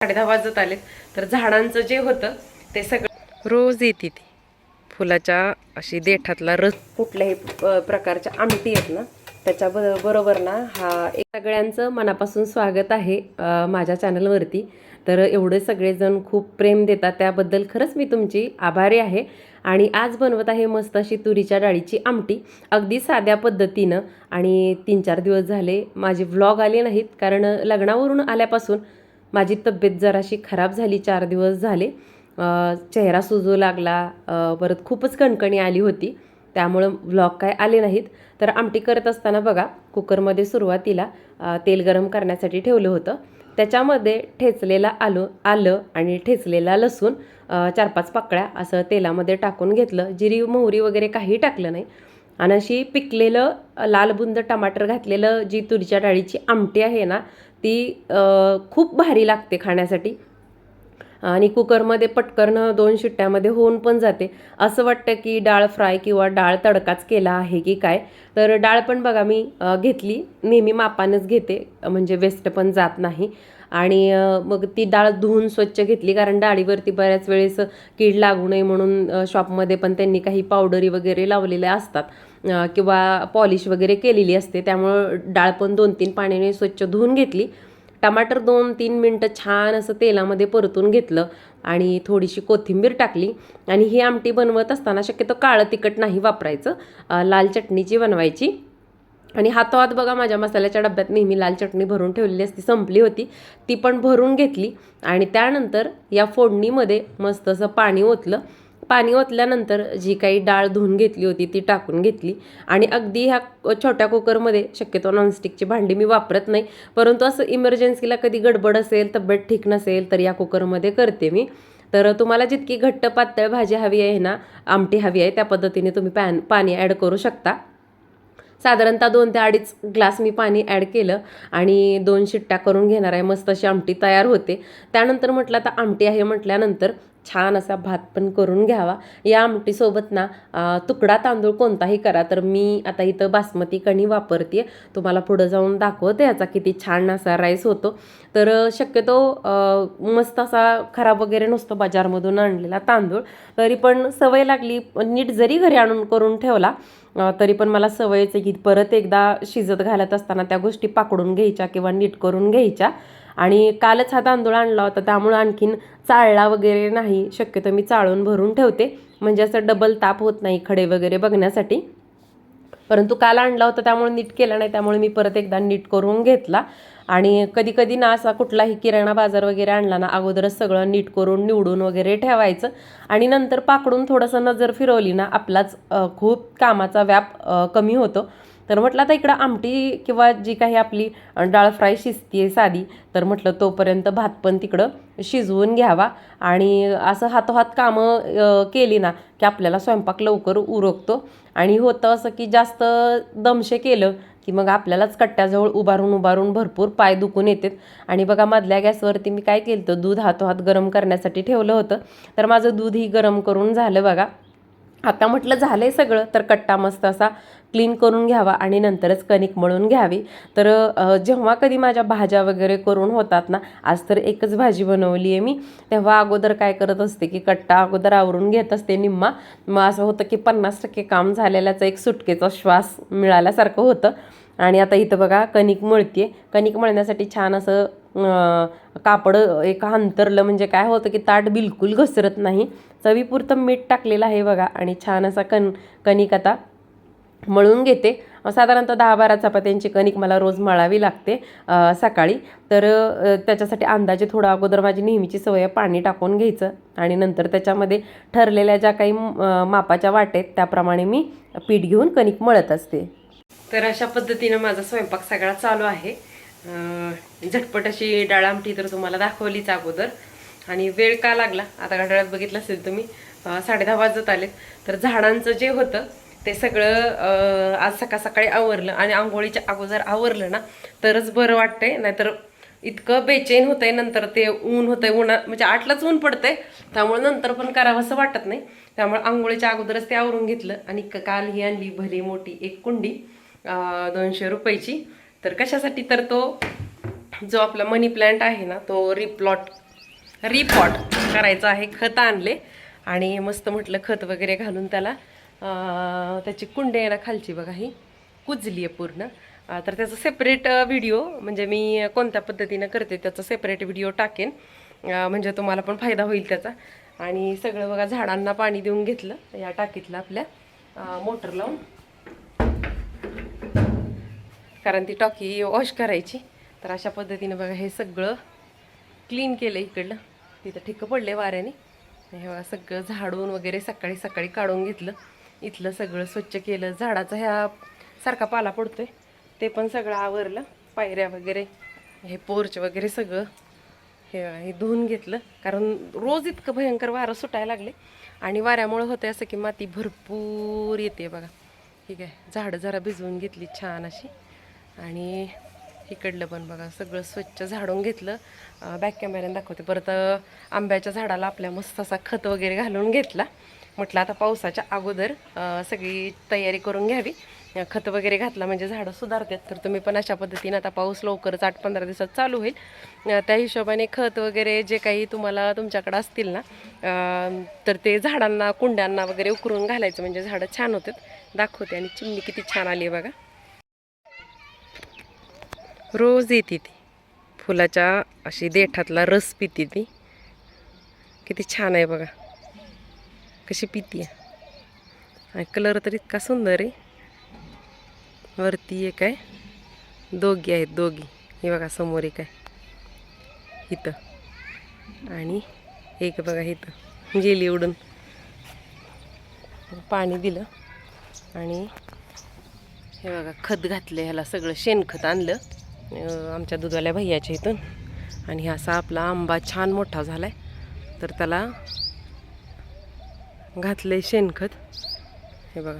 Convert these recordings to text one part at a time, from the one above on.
साडे दहा वाजत आले. तर झाडांचं जे होतं ते सगळं रोज येते ती. फुलाच्या अशी देठातला रस कुठल्याही प्रकारच्या आमटी आहेत ना त्याच्या बरोबर ना हा एक सगळ्यांचं मनापासून स्वागत आहे माझ्या चॅनलवरती. तर एवढे सगळेजण खूप प्रेम देतात त्याबद्दल खरंच मी तुमची आभारी आहे. आणि आज बनवत आहे मस्त अशी तुरीच्या डाळीची आमटी. अगदी साध्या पद्धतीनं आणि तीन चार दिवस झाले माझे व्लॉग आले नाहीत कारण लग्नावरून आल्यापासून माझी तब्येत जराशी खराब झाली चार दिवस झाले. चेहरा सुजू लागला परत खूपच कणकणी आली होती. त्यामुळं ब्लॉक काय आले नाहीत. तर आमटी करत असताना बघा कुकरमध्ये सुरुवातीला तेल गरम करण्यासाठी ठेवलं होतं. त्याच्यामध्ये ठेचलेला आलो आलं आणि ठेचलेला लसूण चार पाच पाकळ्या असं तेलामध्ये टाकून घेतलं. जिरी मोहरी वगैरे काही टाकलं नाही. आणि अशी पिकलेलं लालबुंद लाल बुंद टमाटर घातलेलं जी तुरीच्या डाळीची आमटी आहे ना ती खूप भारी लागते खाण्यासाठी. आणि कुकरमध्ये पटकन दोन शिट्ट्यामध्ये होऊन पण जाते. असं वाटतं की डाळ फ्राय किंवा डाळ तडकाच केला आहे की काय? तर डाळ पण बघा मी घेतली. नेहमी मापानंच घेते. म्हणजे वेस्ट पण जात नाही. आणि मग ती डाळ धुवून स्वच्छ घेतली कारण डाळीवरती बऱ्याच वेळेस कीड लागू नये म्हणून शॉपमध्ये पण त्यांनी काही पावडरी वगैरे लावलेल्या असतात किंवा पॉलिश वगैरे केलेली असते. त्यामुळं डाळ पण दोन तीन पाण्याने स्वच्छ धुवून घेतली. टमाटर दोन तीन मिनटं छान असं तेलामध्ये परतून घेतलं आणि थोडीशी कोथिंबीर टाकली. आणि ही आमटी बनवत असताना शक्यतो काळं तिखट नाही वापरायचं. लाल चटणीची बनवायची. आणि हातोहात बघा माझ्या मसाल्याच्या डब्यात नेहमी लाल चटणी भरून ठेवलेली असती संपली होती. ती पण भरून घेतली आणि त्यानंतर या फोडणीमध्ये मस्त असं पाणी ओतलं. पाणी ओतल्यानंतर जी काही डाळ धुवून घेतली होती ती टाकून घेतली. आणि अगदी ह्या छोट्या कुकरमध्ये शक्यतो नॉनस्टिकची भांडी मी वापरत नाही परंतु असं इमर्जन्सीला कधी गडबड असेल तब्येत ठीक नसेल तर या कुकरमध्ये करते मी. तर तुम्हाला जितकी घट्ट पातळ भाजी हवी आहे ना आमटी हवी आहे त्या पद्धतीने तुम्ही पॅन पाणी ॲड करू शकता. साधारणतः दोन ते अडीच ग्लास मी पाणी ॲड केलं आणि दोन शिट्ट्या करून घेणार आहे. मस्त अशी आमटी तयार होते. त्यानंतर म्हटलं आता आमटी आहे म्हटल्यानंतर छान असा भात पण करून घ्यावा. या आमटीसोबत ना तुकडा तांदूळ कोणताही करा तर मी आता इथं बासमती कणी वापरते तुम्हाला पुढं जाऊन दाखवते याचा किती छान असा राईस होतो. तर शक्यतो मस्त असा खराब वगैरे नसतो बाजारमधून आणलेला तांदूळ. तरी पण सवय लागली नीट जरी घरी आणून करून ठेवला तरी पण मला सवयच आहे की परत एकदा शिजत घालत असताना त्या गोष्टी पाकडून घ्यायच्या किंवा नीट करून घ्यायच्या. आणि कालच हा तांदूळ आणला होता त्यामुळं आणखीन चाळला वगैरे नाही. शक्यतो मी चाळून भरून ठेवते. म्हणजे असं डबल ताप होत नाही खडे वगैरे बघण्यासाठी. परंतु काल आणला होता त्यामुळे नीट केला नाही त्यामुळे मी परत एकदा नीट करून घेतला. आणि कधी कधी ना असा कुठलाही किराणा बाजार वगैरे आणला ना अगोदरच सगळं नीट करून निवडून वगैरे ठेवायचं. आणि नंतर पाकडून थोडंसं नजर फिरवली ना आपलाच खूप कामाचा व्याप कमी होतो. तर म्हटलं आता इकडं आमटी किंवा जी काही आपली डाळ फ्राय शिजते साधी तर म्हटलं तोपर्यंत भात पण तिकडं शिजवून घ्यावा. आणि असं हातोहात कामं केली ना की आपल्याला स्वयंपाक लवकर उरकतो. आणि होतं असं की जास्त दमशे केलं की मग आपल्यालाच कट्ट्याजवळ उभारून उभारून भरपूर पाय दुखून येतात. आणि बघा मधल्या गॅसवरती मी काय केलं होतं दूध हातोहात गरम करण्यासाठी ठेवलं होतं. तर माझं दूधही गरम करून झालं बघा. आता म्हटलं झालं आहे सगळं तर कट्टा मस्त असा क्लीन करून घ्यावा आणि नंतरच कणिक मळून घ्यावी. तर जेव्हा कधी माझ्या भाज्या वगैरे करून होतात ना आज तर एकच भाजी बनवली आहे मी. तेव्हा अगोदर काय करत असते की कट्टा अगोदर आवरून घेत असते निम्मा. मग असं होतं की पन्नास टक्के काम झालेल्याचा एक सुटकेचा श्वास मिळाल्यासारखं होतं. आणि आता इथं बघा कणिक मळते कणिक मळण्यासाठी छान असं कापड एक अंतरलं म्हणजे काय होतं की ताट बिलकुल घसरत नाही. चवीपुरतं मीठ टाकलेलं आहे बघा आणि छान असा कण कणिक आता मळून घेते. साधारणतः दहा बारा चपात्यांची कणिक मला रोज मळावी लागते सकाळी. तर त्याच्यासाठी अंदाजे थोडं अगोदर माझी नेहमीची सवय पाणी टाकून घ्यायचं आणि नंतर त्याच्यामध्ये ठरलेल्या ज्या काही मापाच्या वाटेत त्याप्रमाणे मी पीठ घेऊन कणिक मळत असते. तर अशा पद्धतीनं माझा स्वयंपाक सगळा चालू आहे. झटपट अशी डाळ आमटी तर तुम्हाला दाखवलीच अगोदर. आणि वेळ का लागला? आता घड्याळात बघितलं असेल तुम्ही साडे साडेदहा वाजत आलेत. तर झाडांचं जे होतं ते सगळं आज सकाळ सकाळी आवरलं आणि आंघोळीच्या अगोदर आवरलं ना तरच बरं वाटतंय. नाहीतर इतकं बेचैन होतंय नंतर ते ऊन होतंय. उन्हा म्हणजे आठलाच ऊन पडतंय. त्यामुळे नंतर पण करावं असं वाटत नाही. त्यामुळे आंघोळीच्या अगोदरच ते आवरून घेतलं. आणि क- काल ही आणली भली मोठी एक कुंडी. दोनशे रुपयाची. तर कशासाठी? तर तो जो आपला मनी प्लांट आहे ना तो रिप्लॉट रिपॉट करायचं आहे खत आणले. आणि मस्त म्हटलं खत वगैरे घालून त्याला त्याची कुंडे आहे ना खालची बघा ही कुजली आहे पूर्ण तर त्याचा सेपरेट व्हिडिओ म्हणजे मी कोणत्या पद्धतीनं करते त्याचा सेपरेट व्हिडिओ टाकेन. म्हणजे तुम्हाला पण फायदा होईल त्याचा. आणि सगळं बघा झाडांना पाणी देऊन घेतलं या टाकीतलं आपल्या मोटर लावून. कारण ती टॉकी वॉश करायची. तर अशा पद्धतीनं बघा हे सगळं क्लीन केलं इकडलं. तिथं ठिक्क पडले वाऱ्याने. हे बघा सगळं झाडून वगैरे सकाळी सकाळी काढून घेतलं. इथलं सगळं स्वच्छ केलं. झाडाचा ह्या सारखा पाला पडतोय. ते पण सगळं आवरलं. पायऱ्या वगैरे हे पोर्च वगैरे सगळं हे हे धुवून घेतलं. कारण रोज इतकं भयंकर वारं सुटायला लागले. आणि वाऱ्यामुळं होतं असं की माती भरपूर येते बघा. ठीक आहे. झाडं जरा भिजवून घेतली छान अशी. आणि इकडलं पण बघा सगळं स्वच्छ झाडून घेतलं. बॅक कॅमेऱ्याने दाखवते. परत आंब्याच्या झाडाला आपल्या मस्त असा खत वगैरे घालून घेतला. म्हटलं आता पावसाच्या अगोदर सगळी तयारी करून घ्यावी. खत वगैरे घातला म्हणजे झाडं सुधारतात. तर तुम्ही पण अशा पद्धतीने आता पाऊस लवकरच आठ पंधरा दिवसात चालू होईल. त्या हिशोबाने खत वगैरे जे काही तुम्हाला तुमच्याकडे असतील ना तर ते झाडांना कुंड्यांना वगैरे उकरून घालायचं. म्हणजे झाडं छान होतात. दाखवते आणि चिमणी किती छान आली आहे बघा. रोज येते ती. फुलाच्या अशी देठातला रस पिते ती. किती छान आहे बघा. कशी पिती. आणि कलर तर इतका सुंदर आहे. वरती एक आहे. दोघी आहेत दोघी. हे बघा समोर एक आहे. इथं. आणि एक बघा इथं. गेली उडून. पाणी दिलं. आणि हे बघा खत घातलं ह्याला सगळं शेणखत आणलं. आमच्या दुधाल्या भैयाच्या इथून. आणि हा असा आपला आंबा छान मोठा झाला आहे तर त्याला घातलं आहे शेणखत. हे बघा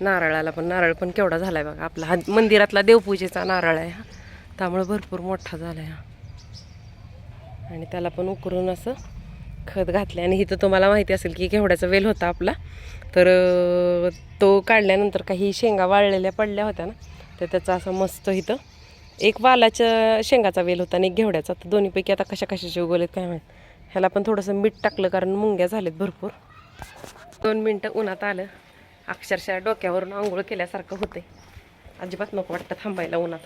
नारळाला पण नारळ पण केवढा झाला आहे बघा. आपला हा मंदिरातला देवपूजेचा नारळ आहे हा. त्यामुळे भरपूर मोठा झाला आहे हा. आणि त्याला पण उकरून असं खत घातलं आणि इथं तुम्हाला माहिती असेल की केवढ्याचा वेल होता आपला. तर तो काढल्यानंतर काही शेंगा वाळलेल्या पडल्या होत्या ना. तर त्याचा असं मस्त इथं एक वालाच्या शेंगाचा वेल होता आणि एक घेवड्याचा तर दोन्हीपैकी आता कशा कशाचे उगवलेत काय माहीत. ह्याला पण थोडंसं मीठ टाकलं कारण मुंग्या झालेत भरपूर. दोन मिनटं उन्हात आलं. अक्षरशः डोक्यावरून आंघोळ केल्यासारखं होते अजिबात नको वाटतं थांबायला उन्हात.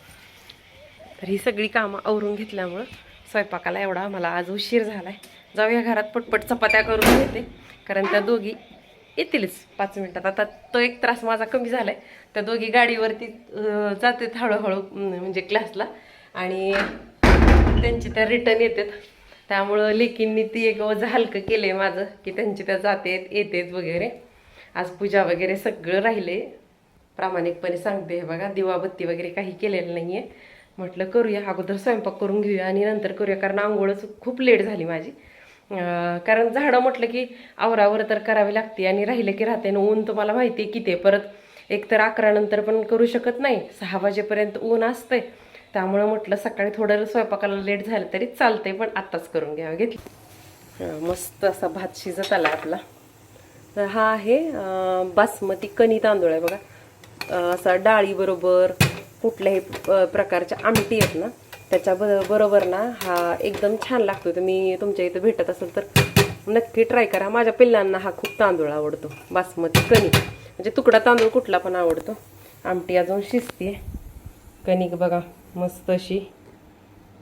तर ही सगळी कामं आवरून घेतल्यामुळं स्वयंपाकाला एवढा आम्हाला आज उशीर झाला आहे जाऊया घरात पटपट चपात्या करून घेते. कारण त्या दोघी येतीलच पाच मिनटात. आता तो एक त्रास माझा कमी झाला आहे त्या दोघी गाडीवरती जातात हळूहळू म्हणजे क्लासला आणि त्यांची त्या रिटर्न येतात. त्यामुळं लेकींनी ती एक वज हलकं केलं आहे माझं की त्यांची त्या जातेत येतेत वगैरे. आज पूजा वगैरे सगळं राहिले प्रामाणिकपणे सांगते हे बघा दिवाबत्ती वगैरे काही केलेलं नाही आहे म्हटलं करूया अगोदर स्वयंपाक करून घेऊया आणि नंतर करूया कारण आंघोळच खूप लेट झाली माझी. कारण झाडं म्हटलं की आवरावर तर करावी लागते आणि राहिलं की राहते. आणि ऊन तुम्हाला माहिती आहे किती ते परत एक तर अकरा नंतर पण करू शकत नाही. सहा वाजेपर्यंत ऊन असतंय. त्यामुळं म्हटलं सकाळी थोडं स्वयंपाकाला लेट झालं तरी चालतंय पण आत्ताच करून घ्यावं घेतलं. मस्त असा भात शिजत आला आपला. तर हा आहे बासमती कणी तांदूळ आहे बघा. असा डाळीबरोबर कुठल्याही प्रकारच्या आमटी आहेत ना त्याच्या ब- बरोबर ना हा एकदम छान लागतो तुम्ही तुमच्या इथं भेटत असेल तर नक्की ट्राय करा. माझ्या पिल्लांना हा खूप तांदूळ आवडतो. बासमती कणिक. म्हणजे तुकडा तांदूळ कुठला पण आवडतो. आमटी अजून शिजते कणिक बघा मस्त अशी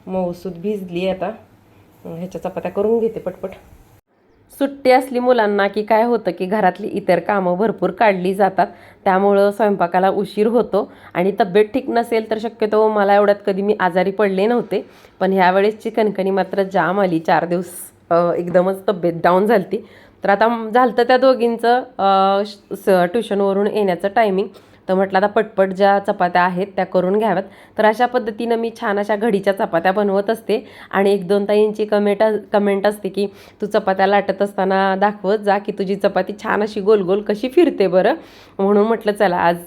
मऊसूद भिजली आता. ह्याच्या चपात्या करून घेते पटपट. सुट्टी असली मुलांना की काय होतं की घरातली इतर कामं भरपूर काढली जातात. त्यामुळं स्वयंपाकाला उशीर होतो आणि तब्येत ठीक नसेल तर शक्यतो मला एवढ्यात कधी मी आजारी पडले नव्हते. पण ह्यावेळेसची कणकणी मात्र जाम आली. चार दिवस एकदमच तब्येत डाऊन झाली तर आता झालं त्या दोघींचं श- ट्युशनवरून येण्याचं टायमिंग तर म्हटलं आता पटपट ज्या चपात्या आहेत त्या करून घ्याव्यात. तर अशा पद्धतीनं मी छान अशा घडीच्या चपात्या बनवत असते. आणि एक दोन ताईंची कमेंट कमेंट असते की तू चपात्या लाटत असताना दाखवत जा की तुझी चपाती छान अशी गोल गोल कशी फिरते बरं. म्हणून म्हटलं चला आज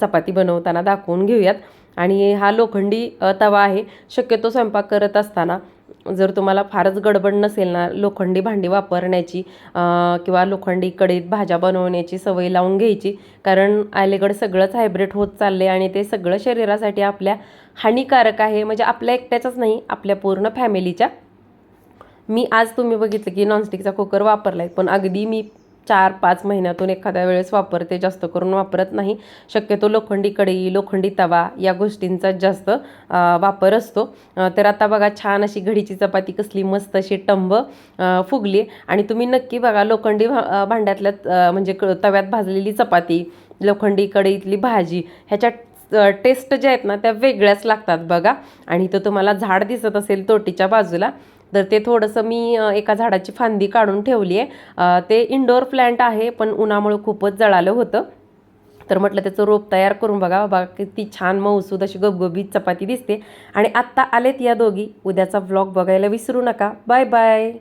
चपाती बनवताना दाखवून घेऊयात. आणि हा लोखंडी तवा आहे. शक्यतो स्वयंपाक करत असताना जर तुम्हाला फारच गडबड नसेल ना लोखंडी भांडी वापरण्याची किंवा लोखंडी कडीत भाज्या बनवण्याची सवय लावून घ्यायची. कारण अलीकडे सगळंच हायब्रिड होत चालले आणि ते सगळं शरीरासाठी आपल्या हानिकारक आहे. म्हणजे आपल्या एकट्याचंच नाही आपल्या पूर्ण फॅमिलीच्या. मी आज तुम्ही बघितलं की नॉनस्टिकचा कुकर वापरला आहे पण अगदी मी चार पाच महिन्यातून एखाद्या वेळेस वापरते जास्त करून वापरत नाही. शक्यतो लोखंडी कढई लोखंडी तवा या गोष्टींचा जास्त वापर असतो. तर आता बघा छान अशी घडीची चपाती कसली मस्त अशी टंब फुगली. आणि तुम्ही नक्की बघा लोखंडी भा- भांड्यातल्या म्हणजे क- तव्यात भाजलेली चपाती लोखंडी कढईतली भाजी ह्याच्या टेस्ट ज्या आहेत ना त्या वेगळ्याच लागतात बघा. आणि इथं तुम्हाला झाड दिसत असेल तोटीच्या बाजूला तर ते थोडंसं मी एका झाडाची फांदी काढून ठेवली आहे. ते इंडोर प्लॅन्ट आहे पण उन्हामुळं खूपच जळालं होतं. तर म्हटलं त्याचं रोप तयार करून बघा बघा किती छान मऊसूद अशी गबगबीत चपाती दिसते. आणि आत्ता आलेत या दोघी. उद्याचा व्लॉग बघायला विसरू नका. Bye bye